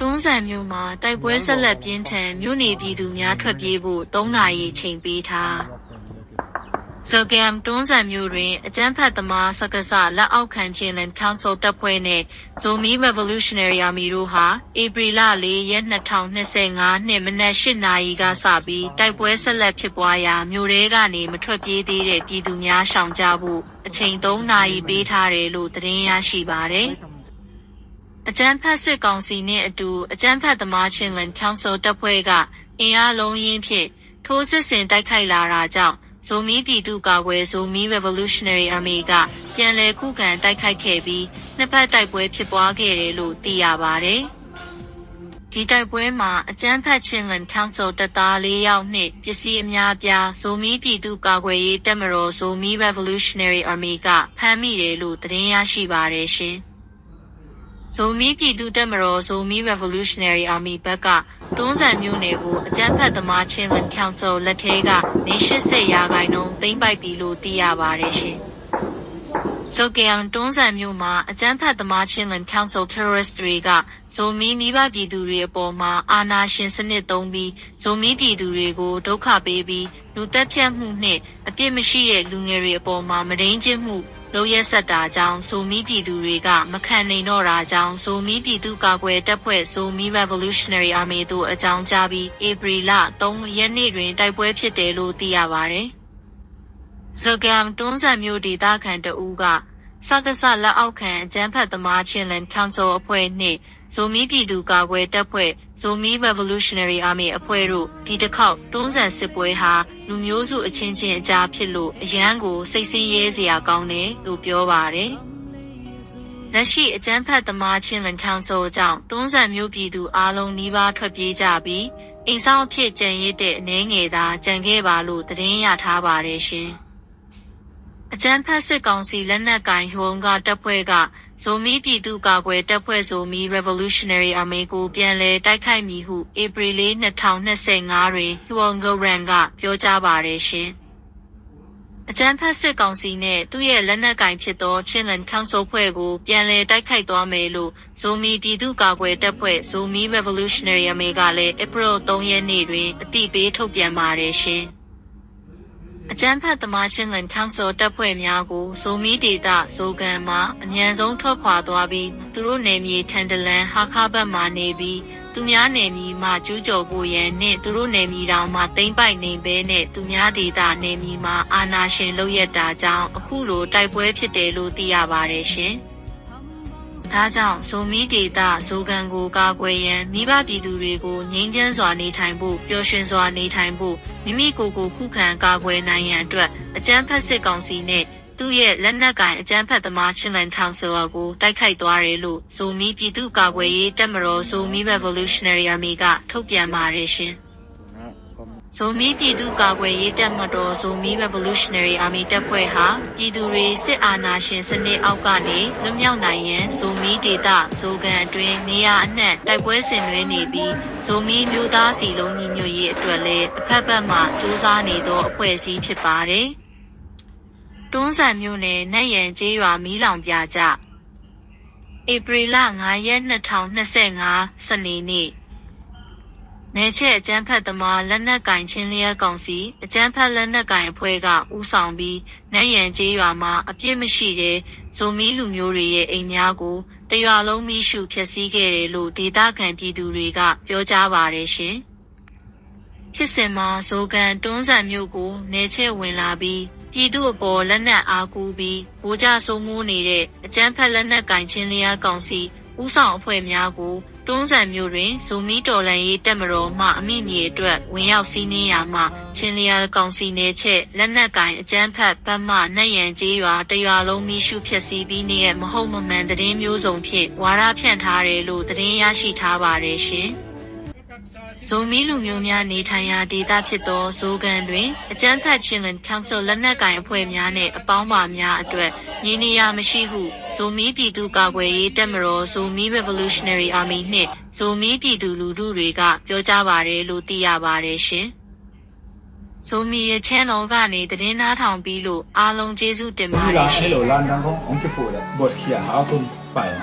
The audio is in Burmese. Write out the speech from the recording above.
တွန်းဆန်မြို့မှာ တိုက်ပွဲဆက်လက်ပြင်းထန် မြို့နေပြည်သူများထွက်ပြေးဖို့3နာရီချိန်ပေးထားစကမ်တွန်းဆန်မြို့တွင် အကြမ်းဖက်သမား စက္ကစလက်အောက်ခံချင်းလန်ကောင်ဆယ်တပ်ဖွဲ့နှင့် Zomi Revolutionary Army တို့ဟာ ဧပြီလ4ရက်2025နှစ် မနက်8နာရီကစပြီး တိုက်ပွဲဆက်လက်ဖြစ်ပွားရာ မြို့ရဲကနေ မထွက်ပြေးသေးတဲ့ ပြည်သူများ ရှောင်ကြဖို့ အချိန်3နာရီပေးထားတယ်လို့ သတင်းရရှိပါတယ်။ အကြမ်းဖက်စစ်ကောင်စီနှင့်အတူ အကြမ်းဖက်သမားချင်းလန်ကောင်ဆယ်တပ်ဖွဲ့က အင်အားလုံးရင်းဖြင့် ထိုးစစ်ဆင်တိုက်ခိုက်လာတာကြောင့် ဇိုမီပြည်သူ့ကာကွယ်ဇိုမီ Revolutionary Army က ပြန်လည်ခုခံတိုက်ခိုက်ခဲ့ပြီး နှစ်ဖက်တိုက်ပွဲဖြစ်ပွားခဲ့တယ်လို့ သိရပါတယ်။ဒီတိုက်ပွဲမှာ အကြမ်းဖက်ချင်းလန်ကောင်ဆယ်တပ်သား ၄ ယောက်နှင့် ပစ္စည်းအများအပြား ဇိုမီပြည်သူ့ကာကွယ်ရေးတပ်မတော်ဇိုမီ Revolutionary Army က ဖမ်းမိတယ်လို့ သတင်းရရှိပါတယ်ရှင်။ ဇိုမီပြည်သူတပ်မတော်ဇိုမီ Revolutionary Army ဘက်က တွန်းဆန်မျိုးနယ်ကို အကြမ်းဖက်သမားချင်းလန်ကောင်ဆယ်လက်ထဲကနေ80ရာခိုင်နှုန်း သိမ်းပိုက်ပြီလို့ သိရပါတယ်ရှင်။ဇိုကယံတွန်းဆန်မျိုးမှာ အကြမ်းဖက်သမားချင်းလန်ကောင်ဆယ် terrorist တွေက ဇိုမီမိဘပြည်သူတွေအပေါ်မှာ အာဏာရှင်စနစ်သုံးပြီး ဇိုမီပြည်သူတွေကို ဒုက္ခပေးပြီး လူတက်ဖြတ်မှုနှင့်အပြစ်မရှိတဲ့ လူငယ်တွေအပေါ်မှာမဒိန်ကျင့်မှု လုံရက်ဆက်တာကြောင့်ဇိုမီပြည်သူတွေက မခံနိုင်တော့တာကြောင့်ဇိုမီပြည်သူကာကွယ်တပ်ဖွဲ့ဇိုမီ Revolutionary Army တို့အကြောင်းကြားပြီးဧပြီလ3ရက်နေ့တွင်တိုက်ပွဲဖြစ်တယ်လို့သိရပါတယ်။ဇဂမ်တွန်းဆန်မျိုးဒေသခံတဦးကစကစလက်အောက်ခံအကြမ်းဖက်သမားချင်းလန်ကောင်ဆယ်အဖွဲ့နှင့် ဇိုမီပြည်သူကာကွယ်တပ်ဖွဲ့ဇိုမီ Revolutionary Army အဖွဲ့တို့ဒီတစ်ခေါက်တွန်းဆန်စစ်ပွဲဟာလူမျိုးစုအချင်းချင်းအကြားဖြစ်လို့အရန်ကိုစိတ်ဆင်းရဲစရာကောင်းတယ်လို့ပြောပါတယ်။လက်ရှိအကြမ်းဖက်သမားချင်းလန်ကောင်ဆယ်ကြောင့်တွန်းဆန်မျိုးပြည်သူအလုံးနီးပါးထွက်ပြေးကြပြီးအိမ်ဆောင်အဖြစ်ကြံရစ်တဲ့အနေငယ်သာကြံခဲ့ပါလို့သတင်းရထားပါတယ်ရှင်။အကြမ်းဖက်စစ်ကောင်စီလက်နက်ကင်ဟွန်ကတပ်ဖွဲ့က ဇိုမီပြည်သူ့ကာကွယ်တပ်ဖွဲ့ဇိုမီ Revolutionary Army ကိုပြန်လည်တိုက်ခိုက်မည်ဟုဧပြီလ2025တွင်ဟွန်ဂရန်ကပြောကြားပါတယ်ရှင်။အကြမ်းဖက်စစ်ကောင်စီနဲ့သူ့ရဲ့လက်နက်ကင်ဖြစ်သောချင်းလန်ကောင်ဆယ်ဖွဲ့ကိုပြန်လည်တိုက်ခိုက်သွားမယ်လို့ဇိုမီပြည်သူ့ကာကွယ်တပ်ဖွဲ့ဇိုမီ Revolutionary Army ကလည်းဧပြီ3ရက်နေ့တွင်အတိပေးထုတ်ပြန်ပါတယ်ရှင်။ အကြမ်းဖက်သမားချင်းလန်ကောင်ဆယ်တပ်ဖွဲ့များကိုဇိုမီဒေတာဇိုကန်မှာအမြန်ဆုံးထွက်ခွာသွားပြီးသူတို့နယ်မြေထန်တလန်ဟာခါဘတ်မှာနေပြီးသူများနယ်မြေမှာကျူးကျော်ဖို့ရန်နှင့်သူတို့နယ်မြေတောင်မှတိမ့်ပိုက်နေပဲနဲ့သူများဒေတာနယ်မြေမှာအာဏာရှင်လုပ်ရက်တာကြောင့်အခုလိုတိုက်ပွဲဖြစ်တယ်လို့သိရပါတယ်ရှင်။ ဒါကြောင့်ဇိုမီဒေတာဇိုကန်ကိုကာကွယ်ရန်မိဘပြည်သူတွေကိုငြိမ်းချမ်းစွာနေထိုင်ဖို့ပျော်ရွှင်စွာနေထိုင်ဖို့မိမိကိုယ်ကိုခုခံကာကွယ်နိုင်ရန်အတွက်အကြမ်းဖက်စစ်ကောင်စီနဲ့သူ့ရဲ့လက်နက်ကင်အကြမ်းဖက်သမားချင်းလန်ကောင်ဆယ်ကိုတိုက်ခိုက်သွားတယ်လို့ဇိုမီပြည်သူ့ကာကွယ်ရေးတပ်မတော်ဇိုမီ Revolutionary Army ကထုတ်ပြန်ပါတယ်ရှင်။ ဇိုမီပြည်သူ့ကာကွယ်ရေးတပ်မတော်ဇိုမီ Revolutionary Army တပ်ဖွဲ့ဟာ ပြည်သူတွေ စစ်အာဏာရှင်စနစ်အောက်ကနေ လွတ်မြောက်နိုင်ရန် ဇိုမီဒေတာဇိုကန်အတွင်း နေရာအနှံ့ တိုက်ပွဲဆင်နွှဲနေပြီး ဇိုမီမျိုးသားစီလုံးညီညွတ်ရေးအတွက်လည်းအဖက်ဖက်မှစူးစမ်းနေသော အဖွဲ့အစည်းဖြစ်ပါတယ်။တွန်းဆန်မျိုးနယ် နတ်ရန်ကျေးရွာ မီးလောင်ပြကြဧပြီလ9ရက်2025စနေနေ့ နယ်ချက်အကျန်းဖက်သမားလက်နက်ကင်ချင်းလျက်ကောင်စီအကျန်းဖက်လက်နက်ကင်အဖွဲ့ကဦးဆောင်ပြီးနတ်ရန်ကျေးရွာမှာအပြစ်မရှိတဲ့ဇိုမီလူမျိုးတွေရဲ့အိမ်များကိုတရွာလုံးမိရှုဖျက်ဆီးခဲ့တယ်လို့ဒေသခံပြည်သူတွေကပြောကြားပါတယ်ရှင်။ဖြစ်စဉ်မှာဇိုကန်တွန်းဆန်မျိုးကိုနယ်ချက်ဝင်လာပြီးပြည်သူအပေါ်လက်နက်အားကိုးပြီးဗိုလ်ကြစိုးမိုးနေတဲ့အကျန်းဖက်လက်နက်ကင်ချင်းလျက်ကောင်စီ ဦးဆောင်အဖွဲ့များကိုတွန်းဆန်မျိုးတွင်ဇိုမီတော်လန်ရေးတက်မတော်မှအမိမြေအတွက်ဝင်ရောက်စီးနင်းရာမှချင်းလျာကောင်စီနယ်ချက်လက်နက်ကင်အကျန်းဖက်ဗတ်မှနတ်ရန်ကျေးရွာတရွာလုံးမိရှုဖြစ်စီပြီးနေရမဟုတ်မမှန်သတင်းမျိုးစုံဖြင့်ဝါရဖြန့်ထားတယ်လို့သတင်းရရှိထားပါတယ်ရှင်။ ဇိုမီလူမျိုးများနေထိုင်ရာဒေသဖြစ်သောဇိုကန်တွင်အကြမ်းဖက်ချင်းလန်ကောင်ဆယ်လက်နက်ကင်အဖွဲ့များနှင့်အပေါင်းပါများအတွက်ညီနေရာမရှိဟုဇိုမီပြည်သူကာကွယ်ရေးတပ်မတော်ဇိုမီ Revolutionary Army နှင့်ဇိုမီပြည်သူလူထုတွေကပြောကြားပါတယ်လို့သိရပါတယ်ရှင်။ဇိုမီရဲ့ channel ကနေသတင်းနားထောင်ပြီးလို့အားလုံးကျေးဇူးတင်ပါတဒီယ်လာရှင်အဲ့လိုလန်တန်ကောင်းအောင်ချဖို့လေဘတ်ခီယာဟာကုန်ပိုင်